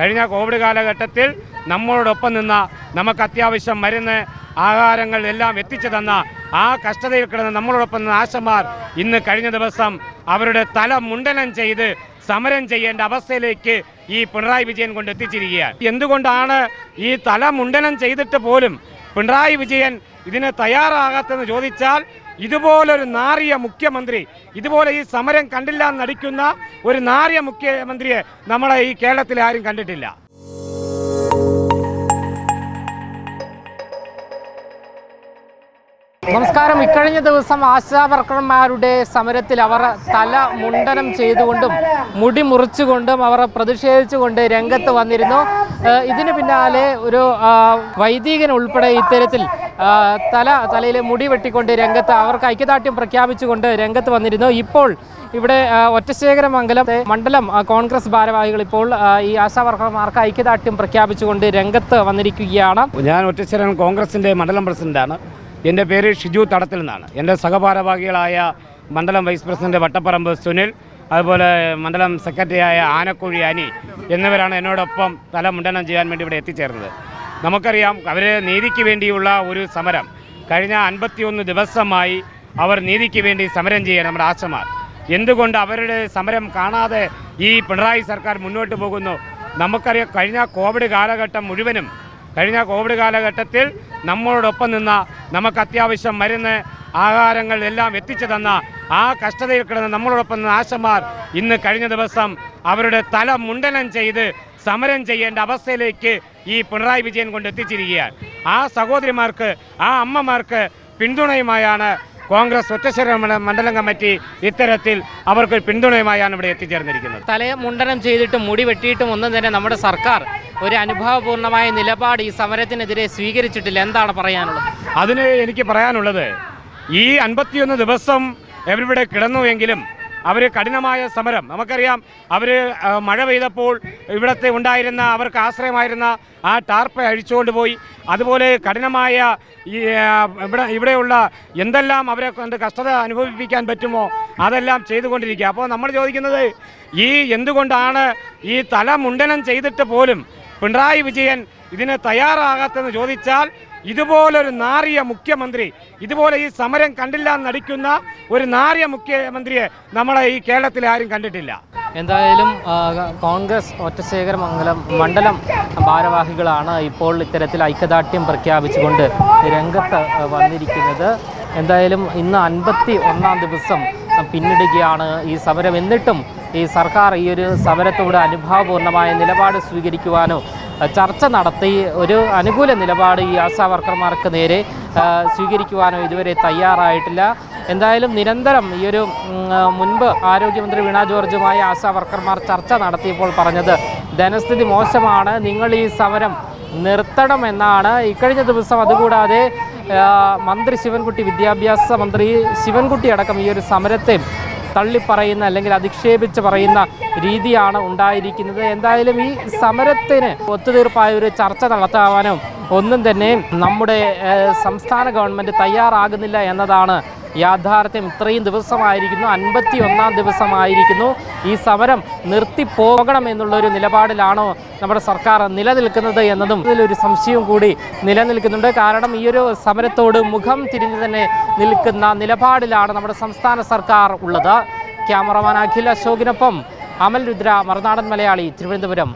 കഴിഞ്ഞ കോവിഡ് കാലഘട്ടത്തിൽ നമ്മളോടൊപ്പം നിന്ന നമുക്ക് അത്യാവശ്യം മരുന്ന് ആഹാരങ്ങൾ എല്ലാം എത്തിച്ചു തന്ന ആ കഷ്ടതയിൽ കിടന്ന നമ്മളോടൊപ്പം നിന്ന ആശമാർ ഇന്ന് കഴിഞ്ഞ ദിവസം അവരുടെ തല മുണ്ടനം ചെയ്ത് സമരം ചെയ്യേണ്ട അവസ്ഥയിലേക്ക് ഈ പിണറായി വിജയൻ കൊണ്ട് എത്തിച്ചിരിക്കുകയാണ്. എന്തുകൊണ്ടാണ് ഈ തല മുണ്ടനം ചെയ്തിട്ട് പോലും പിണറായി വിജയൻ ഇതിന് തയ്യാറാകാത്തെന്ന് ചോദിച്ചാൽ ഇതുപോലൊരു നാറിയ മുഖ്യമന്ത്രി ഇതുപോലെ ഈ സമരം കണ്ടില്ല എന്ന് നടിക്കുന്ന ഒരു നാറിയ മുഖ്യമന്ത്രിയെ നമ്മളെ ഈ കേരളത്തിൽ ആരും കണ്ടിട്ടില്ല. നമസ്കാരം. ഇക്കഴിഞ്ഞ ദിവസം ആശാവർക്കർമാരുടെ സമരത്തിൽ അവർ തല മുണ്ടനം ചെയ്തുകൊണ്ടും മുടി മുറിച്ചുകൊണ്ടും അവർ പ്രതിഷേധിച്ചുകൊണ്ട് രംഗത്ത് വന്നിരുന്നു. ഇതിന് പിന്നാലെ ഒരു വൈദികൻ ഉൾപ്പെടെ ഇത്തരത്തിൽ തല തലയിലെ മുടി വെട്ടിക്കൊണ്ട് രംഗത്ത് അവർക്ക് ഐക്യദാർഢ്യം പ്രഖ്യാപിച്ചുകൊണ്ട് രംഗത്ത് വന്നിരുന്നു. ഇപ്പോൾ ഇവിടെ ആ, ഒറ്റശേഖരമംഗലം മണ്ഡലം കോൺഗ്രസ് ഭാരവാഹികൾ ഇപ്പോൾ ഈ ആശാവർക്കർമാർക്ക് ഐക്യദാർഢ്യം പ്രഖ്യാപിച്ചുകൊണ്ട് രംഗത്ത് വന്നിരിക്കുകയാണ്. ഞാൻ ഒറ്റശേഖരം കോൺഗ്രസിന്റെ മണ്ഡലം പ്രസിഡന്റാണ്. എന്റെ പേര് ഷിജു തടത്തിൽ നിന്നാണ്. എന്റെ സഹഭാരവാഹികളായ മണ്ഡലം വൈസ് പ്രസിഡന്റ് വട്ടപ്പറമ്പ് സുനിൽ അതുപോലെ മണ്ഡലം സെക്രട്ടറിയായ ആനക്കുഴി അനി എന്നിവരാണ് എന്നോടൊപ്പം തല മുണ്ടനം ചെയ്യാൻ വേണ്ടി ഇവിടെ എത്തിച്ചേർന്നത്. നമുക്കറിയാം അവർ നീതിക്ക് വേണ്ടിയുള്ള ഒരു സമരം. കഴിഞ്ഞ അൻപത്തിയൊന്ന് ദിവസമായി അവർ നീതിക്ക് വേണ്ടി സമരം ചെയ്യാൻ നമ്മുടെ ആശമാർ. എന്തുകൊണ്ട് അവരുടെ സമരം കാണാതെ ഈ പിണറായി സർക്കാർ മുന്നോട്ട് പോകുന്നു? നമുക്കറിയാം കഴിഞ്ഞ കോവിഡ് കാലഘട്ടം മുഴുവനും കഴിഞ്ഞ കോവിഡ് കാലഘട്ടത്തിൽ നമ്മളോടൊപ്പം നിന്ന നമുക്ക് അത്യാവശ്യം മരുന്ന് ആഹാരങ്ങൾ എല്ലാം എത്തിച്ചു തന്ന ആ കഷ്ടതയിൽ കിടന്ന നമ്മളോടൊപ്പം നിന്ന ആശമാർ ഇന്ന് കഴിഞ്ഞ ദിവസം അവരുടെ തല മുണ്ടനം ചെയ്ത് സമരം ചെയ്യേണ്ട അവസ്ഥയിലേക്ക് ഈ പിണറായി വിജയൻ കൊണ്ട് എത്തിച്ചിരിക്കുകയാണ്. ആ സഹോദരിമാർക്ക് ആ അമ്മമാർക്ക് പിന്തുണയുമായാണ് കോൺഗ്രസ് ഒറ്റശ്വര മണ്ഡലം കമ്മിറ്റി ഇത്തരത്തിൽ അവർക്ക് പിന്തുണയുമായാണ് ഇവിടെ എത്തിച്ചേർന്നിരിക്കുന്നത്. തലയെ മുണ്ടനം ചെയ്തിട്ടും മുടി വെട്ടിയിട്ടും ഒന്നും തന്നെ നമ്മുടെ സർക്കാർ ഒരു അനുഭവപൂർണമായ നിലപാട് ഈ സമരത്തിനെതിരെ സ്വീകരിച്ചിട്ടില്ല. എന്താണ് പറയാനുള്ളത്? അതിന് എനിക്ക് പറയാനുള്ളത് ഈ അൻപത്തിയൊന്ന് ദിവസം എവിടെ കിടന്നുവെങ്കിലും അവർ കഠിനമായ സമരം. നമുക്കറിയാം അവർ മഴ പെയ്തപ്പോൾ ഇവിടുത്തെ ഉണ്ടായിരുന്ന അവർക്ക് ആശ്രയമായിരുന്ന ആ ടാർപ്പ് അഴിച്ചുകൊണ്ട് പോയി. അതുപോലെ കഠിനമായ ഇവിടെ ഇവിടെയുള്ള എന്തെല്ലാം അവരെ കൊണ്ട് കഷ്ടത അനുഭവിപ്പിക്കാൻ പറ്റുമോ അതെല്ലാം ചെയ്തുകൊണ്ടിരിക്കുക. അപ്പോൾ നമ്മൾ ചോദിക്കുന്നത് ഈ എന്തുകൊണ്ടാണ് ഈ തല മുണ്ടനം ചെയ്തിട്ട് പോലും പിണറായി വിജയൻ ഇതിന് തയ്യാറാകാത്തെന്ന് ചോദിച്ചാൽ ഇതുപോലൊരു നാറിയ മുഖ്യമന്ത്രി ഇതുപോലെ ഈ സമരം കണ്ടില്ല നടിക്കുന്ന ഒരു നാറിയ മുഖ്യമന്ത്രിയെ നമ്മളെ ഈ കേരളത്തിൽ ആരും കണ്ടിട്ടില്ല. എന്തായാലും കോൺഗ്രസ് ഒറ്റശേഖര മംഗലം മണ്ഡലം ഭാരവാഹികളാണ് ഇപ്പോൾ ഇത്തരത്തിൽ ഐക്യദാർഢ്യം പ്രഖ്യാപിച്ചുകൊണ്ട് രംഗത്ത് വന്നിരിക്കുന്നത്. എന്തായാലും ഇന്ന് അൻപത്തി ഒന്നാം ദിവസം പിന്നിടുകയാണ് ഈ സമരം. എന്നിട്ടും ഈ സർക്കാർ ഈ ഒരു സമരത്തോട് അനുഭാവപൂർണമായ നിലപാട് സ്വീകരിക്കുവാനോ ചർച്ച നടത്തി ഒരു അനുകൂല നിലപാട് ഈ ആശാ വർക്കർമാർക്ക് നേരെ സ്വീകരിക്കുവാനോ ഇതുവരെ തയ്യാറായിട്ടില്ല. എന്തായാലും നിരന്തരം ഈ ഒരു മുൻപ് ആരോഗ്യമന്ത്രി വീണ ജോർജുമായി ആശാ വർക്കർമാർ ചർച്ച നടത്തിയപ്പോൾ പറഞ്ഞത് ധനസ്ഥിതി മോശമാണ് നിങ്ങൾ ഈ സമരം നിർത്തണമെന്നാണ് ഇക്കഴിഞ്ഞ ദിവസം അതുകൂടാതെ മന്ത്രി ശിവൻകുട്ടി വിദ്യാഭ്യാസ മന്ത്രി ശിവൻകുട്ടി അടക്കം ഈ ഒരു സമരത്തെ തള്ളിപ്പറയുന്ന അല്ലെങ്കിൽ അധിക്ഷേപിച്ച് പറയുന്ന രീതിയാണ് ഉണ്ടായിരിക്കുന്നത്. എന്തായാലും ഈ സമരത്തിന് ഒത്തുതീർപ്പായ ഒരു ചർച്ച നടത്താവാനോ ഒന്നും തന്നെ നമ്മുടെ സംസ്ഥാന ഗവൺമെന്റ് തയ്യാറാകുന്നില്ല എന്നതാണ് യാഥാർത്ഥ്യം. ഇത്രയും ദിവസമായിരിക്കുന്നു അൻപത്തി ഒന്നാം ദിവസമായിരിക്കുന്നു. ഈ സമരം നിർത്തിപ്പോകണം എന്നുള്ളൊരു നിലപാടിലാണോ നമ്മുടെ സർക്കാർ നിലനിൽക്കുന്നത് എന്നതും ഇതിലൊരു സംശയവും കൂടി നിലനിൽക്കുന്നുണ്ട്. കാരണം ഈ ഒരു സമരത്തോട് മുഖം തിരിഞ്ഞു തന്നെ നിൽക്കുന്ന നിലപാടിലാണ് നമ്മുടെ സംസ്ഥാന സർക്കാർ ഉള്ളത്. ക്യാമറമാൻ അഖിൽ അശോകിനൊപ്പം അമൽ രുദ്ര മറുനാടൻ മലയാളി തിരുവനന്തപുരം.